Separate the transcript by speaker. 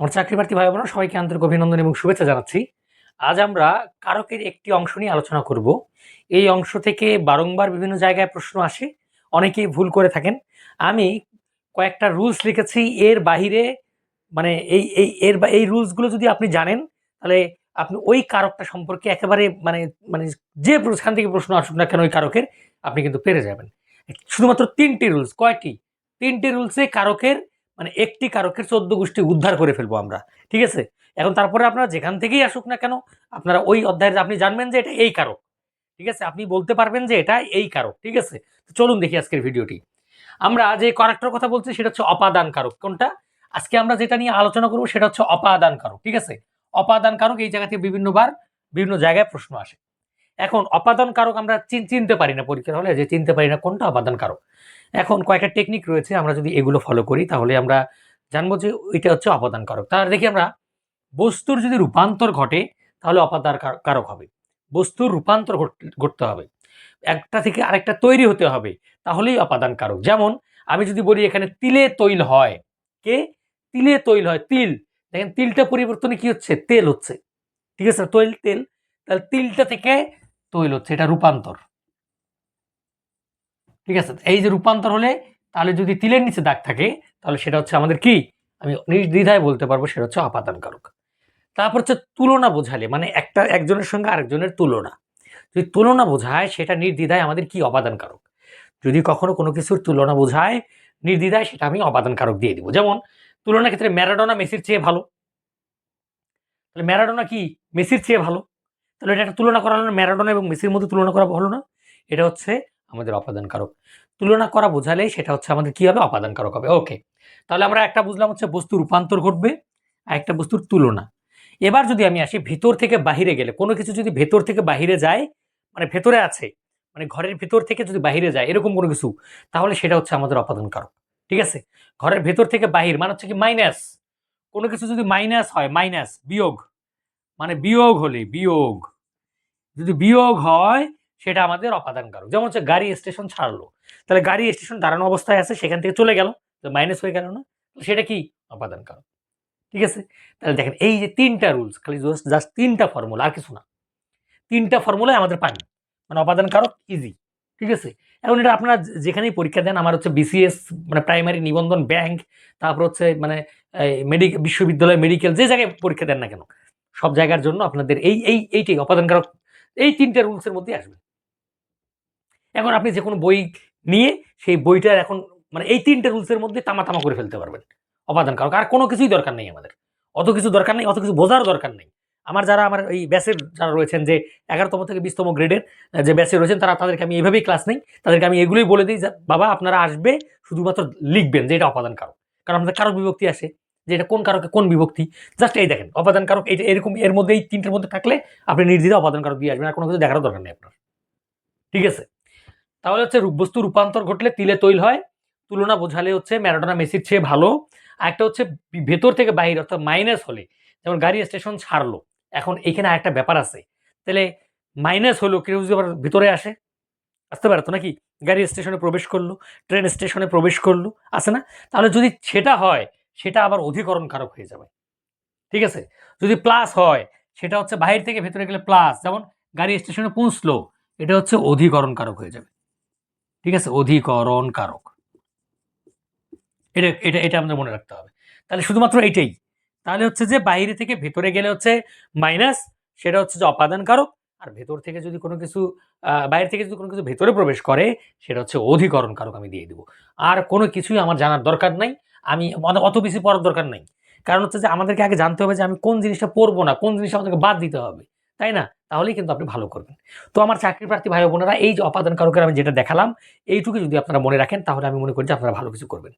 Speaker 1: আমার চাকরি প্রার্থী ভাই বোনেরা, সবাইকে আন্তরিক অভিনন্দন এবং শুভেচ্ছা জানাচ্ছি। আজ আমরা কারকের একটি অংশ নিয়ে আলোচনা করব। এই অংশ থেকে বারংবার বিভিন্ন জায়গায় প্রশ্ন আসে, অনেকেই ভুল করে থাকেন। আমি কয়েকটা রুলস লিখেছি, এর বাহিরে মানে এই এই, এর এই রুলসগুলো যদি আপনি জানেন, তাহলে আপনি ওই কারকটা সম্পর্কে একেবারে মানে মানে যে যেখান থেকে প্রশ্ন আসুক না কেন ওই কারকের, আপনি কিন্তু পেরে যাবেন। শুধুমাত্র তিনটি রুলস, কয়টি? তিনটি রুলসে কারকের মানে একটি কারকের চোদ্দ গোষ্ঠী উদ্ধার করে ফেলব আমরা, ঠিক আছে? এখন তারপরে আপনারা যেখান থেকেই আসুক না কেন, আপনারা ওই অধ্যায়ের, আপনি জানবেন যে এটা এই কারক, ঠিক আছে? আপনি বলতে পারবেন যে এটা এই কারক, ঠিক আছে? চলুন দেখি আজকের ভিডিওটি। আমরা যে কারকটার কথা বলছি সেটা হচ্ছে অপাদান কারক, কোনটা? আজকে আমরা যেটা নিয়ে আলোচনা করব সেটা হচ্ছে অপাদান কারক, ঠিক আছে? অপাদান কারক এই জায়গা থেকে বিভিন্নবার বিভিন্ন জায়গায় প্রশ্ন আসে। এখন অপাদান কারক আমরা চিনতে পারি না পরীক্ষার হলে, যে চিনতে পারি না কোনটা অপাদান কারক এখন কয়েকটা টেকনিক রয়েছে, আমরা যদি এগুলো ফলো করি, তাহলে আমরা জানব যে ওইটা হচ্ছে অপাদান কারক তাহলে দেখি আমরা, বস্তুর যদি রূপান্তর ঘটে, তাহলে অপাদান কারক হবে। বস্তুর রূপান্তর ঘট- ঘটতে হবে। একটা থেকে আরেকটা তৈরি হতে হবে, তাহলেই অপাদান কারক যেমন, আমি যদি বলি এখানে তিলে তৈল হয়। কে? তিলে তৈল হয়, তিল। দেখেন তিলটা পরিবর্তনে কি হচ্ছে? তেল হচ্ছে। ঠিক আছে, তৈল, তেল। তাহলে তিলটা থেকে তৈল হচ্ছে, এটা রূপান্তর। ঠিক আছে? এই যে রূপান্তর হলে তাহলে যদি তিলের নিচে দাগ থাকে, তাহলে সেটা হচ্ছে আমাদের কি? আমি নির্দ্বিধায় বলতে পারব, সেটা হচ্ছে অপাদান কারক তারপর হচ্ছে তুলনা বোঝালে মানে একটা, একজনের সঙ্গে আরেকজনের তুলনা। যদি তুলনা বোঝায়, সেটা নির্দ্বিধায় আমাদের কি? অপাদান কারক যদি কখনো কোনো কিছুর তুলনা বোঝায় নির্দ্বিধায়, সেটা আমি অপাদান কারক দিয়ে দিব। যেমন, তুলনার ক্ষেত্রে ম্যারাডোনা, মেসির চেয়ে ভালো। তাহলে ম্যারাডোনা কি? মেসির চেয়ে ভালো। তাহলে এটা একটা তুলনা করা হলো না। ম্যারাডোনা এবং মেসির মধ্যে তুলনা করা হলো না। এটা হচ্ছে আমাদের অপাদান কারক তুলনা করা বোঝালে সেটা হচ্ছে আমাদের কি হবে? অপাদান কারক হবে। ওকে তাহলে আমরা একটা বুঝলাম হচ্ছে বস্তু রূপান্তর ঘটবে, আর একটা বস্তুর তুলনা। এবার যদি আমি আসি ভেতর থেকে বাহিরে গেলে, কোনো কিছু যদি ভেতর থেকে বাহিরে যায় মানে ভেতরে আছে মানে ঘরের ভেতর থেকে যদি বাহিরে যায়, এরকম কোনো কিছু, তাহলে সেটা হচ্ছে আমাদের অপাদান কারক ঠিক আছে? ঘরের ভেতর থেকে বাহির মানে হচ্ছে কি মাইনাস কোনো কিছু যদি মাইনাস হয় মাইনাস বিয়োগ মানে বিয়োগ হলে বিয়োগ। যদি বিয়োগ হয়, সেটা আমাদের অপাদান কারক যেমন হচ্ছে গাড়ি স্টেশন ছাড়লো, তাহলে গাড়ি স্টেশন দাঁড়ানো অবস্থায় আছে, সেখান থেকে চলে গেল মাইনাস হয়ে গেল না? সেটা কি? অপাদান কারক ঠিক আছে? তাহলে দেখেন, এই যে তিনটা রুলস খালি জাস্ট তিনটা ফর্মুলা আর কিছু না। তিনটা ফর্মুলায় আমাদের পানি। মানে অপাদান কারক ইজি ঠিক আছে? এখন এটা আপনারা যেখানেই পরীক্ষা দেন, আমার হচ্ছে বিসিএস মানে প্রাইমারি নিবন্ধন ব্যাংক তারপর হচ্ছে মানে মেডিকেল বিশ্ববিদ্যালয় মেডিকেল যে জায়গায় পরীক্ষা দেন না কেন সব জায়গার জন্য আপনাদের এই এই, এইটাই অপাদানকারক, এই তিনটা রুলসের মধ্যে আসবে। এখন আপনি যে কোনো বই নিয়ে সেই বইটার এখন মানে এই তিনটে রুলসের মধ্যে তামা তামা করে ফেলতে পারবেন অপাদান কারক আর কোনো কিছুই দরকার নেই আমাদের। অত কিছু দরকার নেই, অত কিছু বোঝার দরকার নেই। আমার যারা, আমার এই ব্যাচের যারা রয়েছেন যে এগারোতম থেকে বিশতম গ্রেডের যে ব্যাচে রয়েছেন, তারা তাদেরকে আমি এভাবেই ক্লাস নেই। তাদেরকে আমি এগুলোই বলে দিই বাবা, আপনারা আসবে, শুধুমাত্র লিখবেন যে এটা অপাদান কারক কারণ আমাদের কারক বিভক্তি আসে। যে এটা কোন কারকে কোন বিভক্তি? জাস্ট এই দেখেন অপাদান কারক এটা এরকম, এর মধ্যে এই তিনটের মধ্যে থাকলে আপনি নির্দ্বিধা অপাদান কারক দিয়ে আসবেন, আর কোনো কিছু দেখারও দরকার নেই আপনার। ঠিক আছে? তাহলে হচ্ছে বস্তু রূপান্তর ঘটলে তিলে তৈল হয়। তুলনা বোঝালে হচ্ছে ম্যারাডোনা মেসির চেয়ে ভালো। একটা হচ্ছে ভেতর থেকে বাইরে অর্থাৎ মাইনাস হলে, যেমন গাড়ি স্টেশন ছাড়লো, এখন এখানে আরেকটা ব্যাপার আছে। তাহলে মাইনাস হলো কেউ যদি আবার ভিতরে আসে, আসতে পারে তো নাকি? গাড়ি স্টেশনে প্রবেশ করল ট্রেন স্টেশনে প্রবেশ করল আসে না? তাহলে যদি সেটা হয় সেটা আবার অধিকরণ কারক হয়ে যাবে। ঠিক আছে? যদি প্লাস হয়, সেটা হচ্ছে বাইরে থেকে ভেতরে গেলে প্লাস যেমন গাড়ি স্টেশনে পৌঁছলো, এটা হচ্ছে অধিকরণ কারক হয়ে যাবে। ঠিক আছে? অধিকরণ কারক এটা এটা এটা আমাদের মনে রাখতে হবে। তাহলে শুধুমাত্র এটাই। তাহলে হচ্ছে যে বাইরে থেকে ভেতরে গেলে হচ্ছে মাইনাস সেটা হচ্ছে যে অপাদান কারক আর ভেতর থেকে যদি কোনো কিছু বাইরে থেকে যদি কোনো কিছু ভেতরে প্রবেশ করে, সেটা হচ্ছে অধিকরণ কারক আমি দিয়ে দিব। আর কোনো কিছুই আমার জানার দরকার নাই। আমি অত- অত বেশি পড়ার দরকার নাই। কারণ হচ্ছে যে আমাদেরকে আগে জানতে হবে যে আমি কোন জিনিসটা পড়ব না, কোন জিনিসটা আমাদেরকে বাদ দিতে হবে, তাই না? তাহলেই কিন্তু আপনি ভালো করবেন। তো আমার চাকরি প্রার্থী ভাই বোনেরা, এই যে অপাদান কারকের আমি যেটা দেখালাম, এইটুকু যদি আপনারা মনে রাখেন, তাহলে আমি মনে করি যে আপনারা ভালো কিছু করবেন।